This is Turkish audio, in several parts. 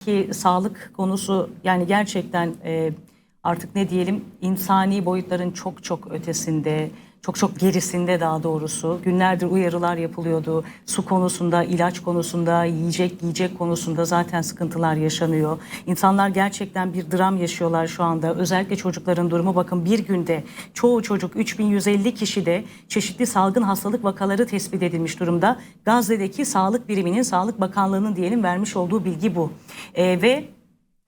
ki sağlık konusu yani gerçekten e, artık ne diyelim insani boyutların çok çok ötesinde, çok çok gerisinde daha doğrusu. Günlerdir uyarılar yapılıyordu. Su konusunda, ilaç konusunda, yiyecek yiyecek konusunda zaten sıkıntılar yaşanıyor. İnsanlar gerçekten bir dram yaşıyorlar şu anda. Özellikle çocukların durumu bakın bir günde çoğu çocuk 3150 kişide çeşitli salgın hastalık vakaları tespit edilmiş durumda. Gazze'deki sağlık biriminin, Sağlık Bakanlığı'nın diyelim vermiş olduğu bilgi bu. E, ve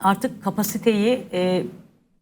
artık kapasiteyi e,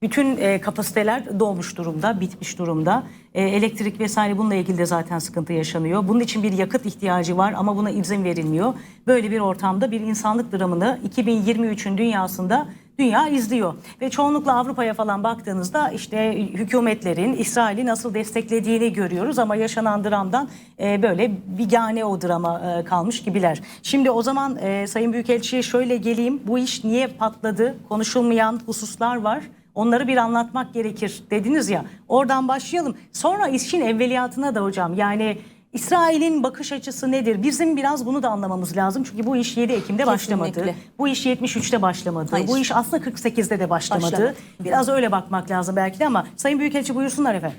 bütün e, kapasiteler dolmuş durumda, bitmiş durumda. E, elektrik vesaire bununla ilgili de zaten sıkıntı yaşanıyor. Bunun için bir yakıt ihtiyacı var ama buna izin verilmiyor. Böyle bir ortamda bir insanlık dramını 2023'ün dünyasında dünya izliyor. Ve çoğunlukla Avrupa'ya falan baktığınızda işte hükümetlerin İsrail'i nasıl desteklediğini görüyoruz ama yaşanan dramdan e, böyle bigane o drama e, kalmış gibiler. Şimdi o zaman e, Sayın Büyükelçi'ye şöyle geleyim. Bu iş niye patladı? Konuşulmayan hususlar var. Onları bir anlatmak gerekir dediniz ya. Oradan başlayalım. Sonra işin evveliyatına da hocam. Yani İsrail'in bakış açısı nedir? Bizim biraz bunu da anlamamız lazım. Çünkü bu iş 7 Ekim'de başlamadı. Kesinlikle. Bu iş 73'te başlamadı. Hayır. Bu iş aslında 48'de de başlamadı. Başlamadı. Biraz öyle bakmak lazım belki de ama Sayın Büyükelçi buyursunlar efendim.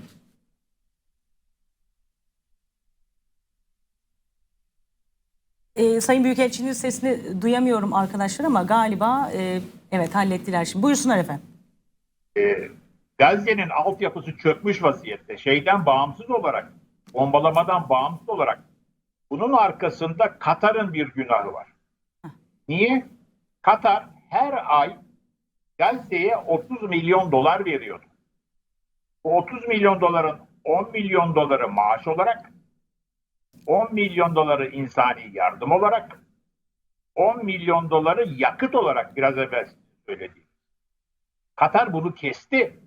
Ee, Sayın Büyükelçinin sesini duyamıyorum arkadaşlar ama galiba e, evet hallettiler şimdi. Buyursunlar efendim. E, Gazze'nin altyapısı çökmüş vaziyette. Şeyden bağımsız olarak, bombalamadan bağımsız olarak bunun arkasında Katar'ın bir günahı var. Niye? Katar her ay Gazze'ye 30 milyon dolar veriyordu. Bu 30 milyon doların 10 milyon doları maaş olarak, 10 milyon doları insani yardım olarak, 10 milyon doları yakıt olarak biraz evvel söylediğim. Katar bunu kesti.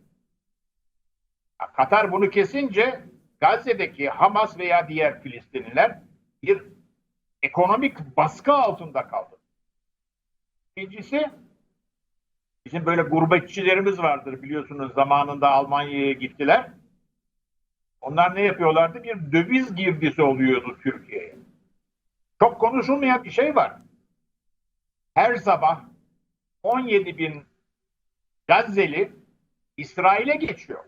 Katar bunu kesince Gazze'deki Hamas veya diğer Filistinliler bir ekonomik baskı altında kaldı. İkincisi bizim böyle gurbetçilerimiz vardır biliyorsunuz zamanında Almanya'ya gittiler. Onlar ne yapıyorlardı? Bir döviz girdisi oluyordu Türkiye'ye. Çok konuşulmayan bir şey var. Her sabah 17 bin Gazze'li İsrail'e geçiyor.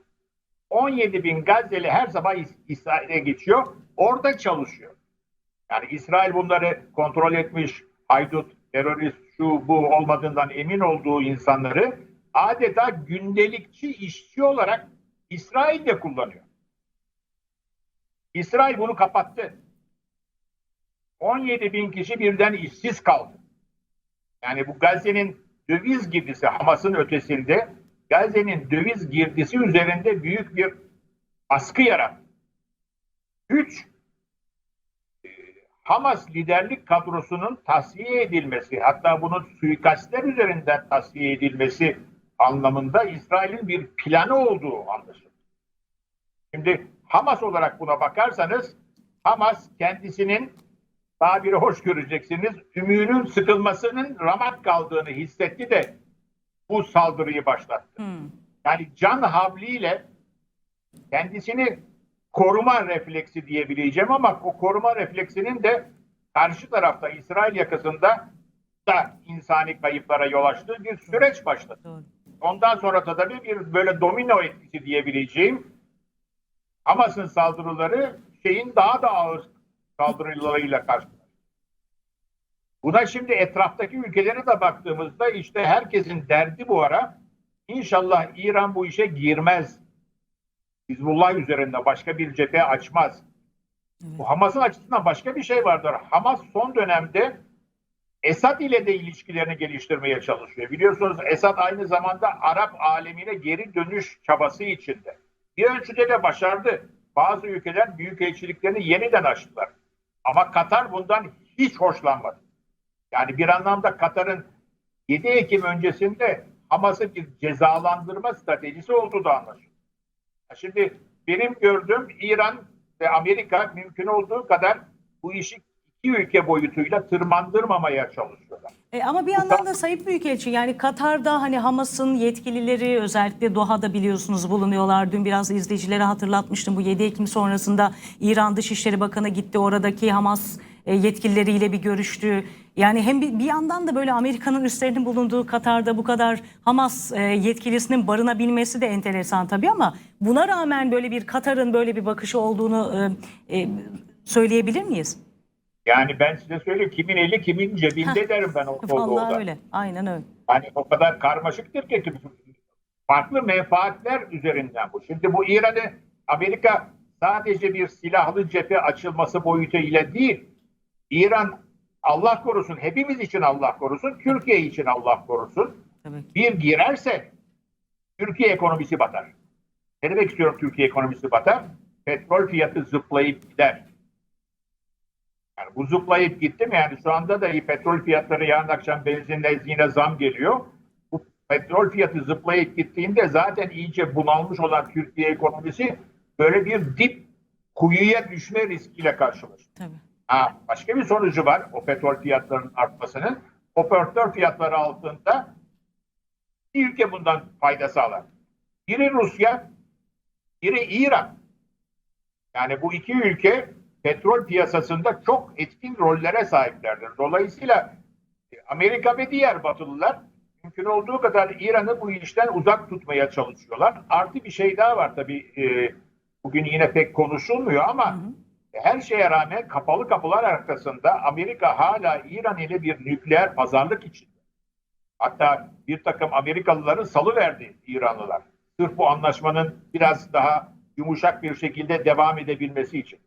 17 bin Gazze'li her sabah İs- İsrail'e geçiyor. Orada çalışıyor. Yani İsrail bunları kontrol etmiş, haydut, terörist, şu bu olmadığından emin olduğu insanları adeta gündelikçi işçi olarak İsrail'de kullanıyor. İsrail bunu kapattı. 17 bin kişi birden işsiz kaldı. Yani bu Gazze'nin döviz girdisi Hamas'ın ötesinde Gazze'nin döviz girdisi üzerinde büyük bir baskı yarattı. Üç, e, Hamas liderlik kadrosunun tasfiye edilmesi, hatta bunun suikastler üzerinden tasfiye edilmesi anlamında İsrail'in bir planı olduğu anlaşıldı. Şimdi Hamas olarak buna bakarsanız Hamas kendisinin tabiri hoş göreceksiniz. Ümüğünün sıkılmasının ramak kaldığını hissetti de bu saldırıyı başlattı. Hmm. Yani can havliyle kendisini koruma refleksi diyebileceğim ama o koruma refleksinin de karşı tarafta İsrail yakasında da insani kayıplara yol açtığı bir süreç başladı. Doğru. Ondan sonra da tabii bir böyle domino etkisi diyebileceğim Hamas'ın saldırıları şeyin daha da ağır saldırılarıyla karşı. Buna şimdi etraftaki ülkelere de baktığımızda işte herkesin derdi bu ara inşallah İran bu işe girmez. Hizbullah üzerinde başka bir cephe açmaz. Bu Hamas'ın açısından başka bir şey vardır. Hamas son dönemde Esad ile de ilişkilerini geliştirmeye çalışıyor. Biliyorsunuz Esad aynı zamanda Arap alemine geri dönüş çabası içinde. Bir ölçüde de başardı. Bazı ülkeler büyükelçiliklerini yeniden açtılar. Ama Katar bundan hiç hoşlanmadı. Yani bir anlamda Katar'ın 7 Ekim öncesinde Hamas'ı bir cezalandırma stratejisi olduğu da anlaşılıyor. Şimdi benim gördüğüm İran ve Amerika mümkün olduğu kadar bu işi iki ülke boyutuyla tırmandırmamaya çalışıyorlar. E, ama bir yandan da Sayın Büyükelçi yani Katar'da hani Hamas'ın yetkilileri özellikle Doha'da biliyorsunuz bulunuyorlar. Dün biraz izleyicilere hatırlatmıştım bu 7 Ekim sonrasında İran Dışişleri Bakanı gitti oradaki Hamas e, yetkilileriyle bir görüştü. Yani hem bir, bir yandan da böyle Amerika'nın üstlerinin bulunduğu Katar'da bu kadar Hamas e, yetkilisinin barınabilmesi de enteresan tabii ama buna rağmen böyle bir Katar'ın böyle bir bakışı olduğunu e, söyleyebilir miyiz? Yani ben size söyleyeyim kimin eli kimin cebinde derim ben o, Vallahi doğuda. öyle. Aynen öyle. Hani o kadar karmaşıktır ki farklı menfaatler üzerinden bu. Şimdi bu İran'ı Amerika sadece bir silahlı cephe açılması boyutuyla değil, İran Allah korusun, hepimiz için Allah korusun, Türkiye için Allah korusun. Ki. Bir girerse Türkiye ekonomisi batar. Ne demek istiyorum Türkiye ekonomisi batar? Petrol fiyatı zıplayıp gider. Yani bu zıplayıp gitti mi? Yani şu anda da petrol fiyatları yarın akşam benzinle yine zam geliyor. Bu petrol fiyatı zıplayıp gittiğinde zaten iyice bunalmış olan Türkiye ekonomisi böyle bir dip kuyuya düşme riskiyle karşılaşıyor. Tabii. Ha, başka bir sonucu var o petrol fiyatlarının artmasının. O petrol fiyatları altında bir ülke bundan fayda sağlar. Biri Rusya, biri İran. Yani bu iki ülke petrol piyasasında çok etkin rollere sahiplerdir. Dolayısıyla e, Amerika ve diğer batılılar mümkün olduğu kadar İran'ı bu işten uzak tutmaya çalışıyorlar. Artı bir şey daha var tabii e, bugün yine pek konuşulmuyor ama her şeye rağmen kapalı kapılar arkasında Amerika hala İran ile bir nükleer pazarlık içinde. Hatta bir takım Amerikalıları salıverdi İranlılar. Sırf bu anlaşmanın biraz daha yumuşak bir şekilde devam edebilmesi için.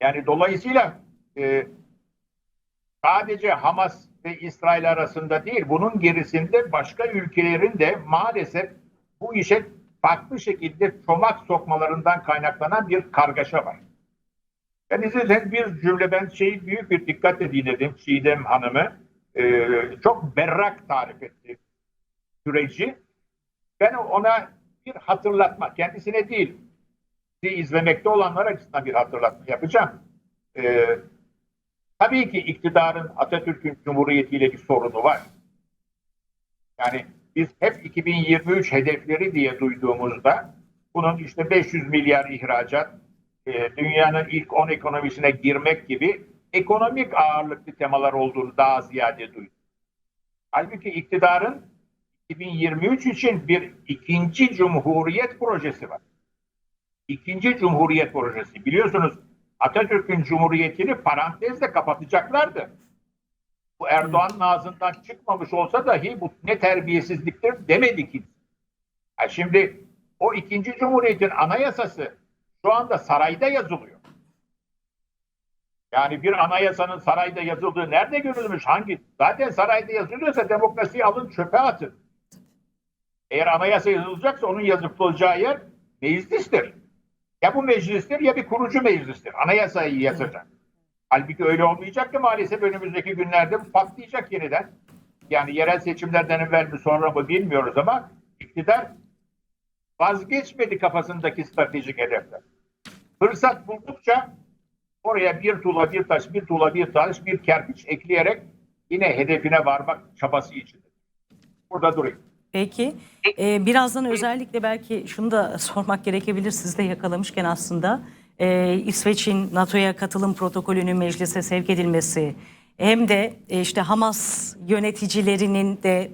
Yani dolayısıyla e, sadece Hamas ve İsrail arasında değil, bunun gerisinde başka ülkelerin de maalesef bu işe farklı şekilde çomak sokmalarından kaynaklanan bir kargaşa var. Ben izleden bir cümle, ben şeyi büyük bir dikkatle dinledim Çiğdem Hanım'ı. E, çok berrak tarif etti süreci. Ben ona bir hatırlatma, kendisine değil, izlemekte olanlar açısından bir hatırlatma yapacağım. Ee, tabii ki iktidarın Atatürk'ün Cumhuriyeti'yle bir sorunu var. Yani biz hep 2023 hedefleri diye duyduğumuzda bunun işte 500 milyar ihracat, e, dünyanın ilk 10 ekonomisine girmek gibi ekonomik ağırlıklı temalar olduğunu daha ziyade duyduk. Halbuki iktidarın 2023 için bir ikinci cumhuriyet projesi var. İkinci cumhuriyet projesi. Biliyorsunuz Atatürk'ün cumhuriyetini parantezle kapatacaklardı. Bu Erdoğan'ın ağzından çıkmamış olsa dahi bu ne terbiyesizliktir demedi ki. Ha şimdi o ikinci cumhuriyetin anayasası şu anda sarayda yazılıyor. Yani bir anayasanın sarayda yazıldığı nerede görülmüş? Hangi? Zaten sarayda yazılıyorsa demokrasiyi alın çöpe atın. Eğer anayasa yazılacaksa onun yazılacağı yer meclistir. Ya bu meclistir ya bir kurucu meclistir. Anayasayı yazacak. Halbuki öyle olmayacak ki maalesef önümüzdeki günlerde patlayacak yeniden. Yani yerel seçimlerden evvel mi sonra mı bilmiyoruz ama iktidar vazgeçmedi kafasındaki stratejik hedefler. Fırsat buldukça oraya bir tuğla bir taş, bir tuğla bir taş, bir kerpiç ekleyerek yine hedefine varmak çabası içinde. Burada durayım. Peki. Ee, birazdan özellikle belki şunu da sormak gerekebilir siz de yakalamışken aslında. Ee, İsveç'in NATO'ya katılım protokolünün meclise sevk edilmesi hem de e, işte Hamas yöneticilerinin de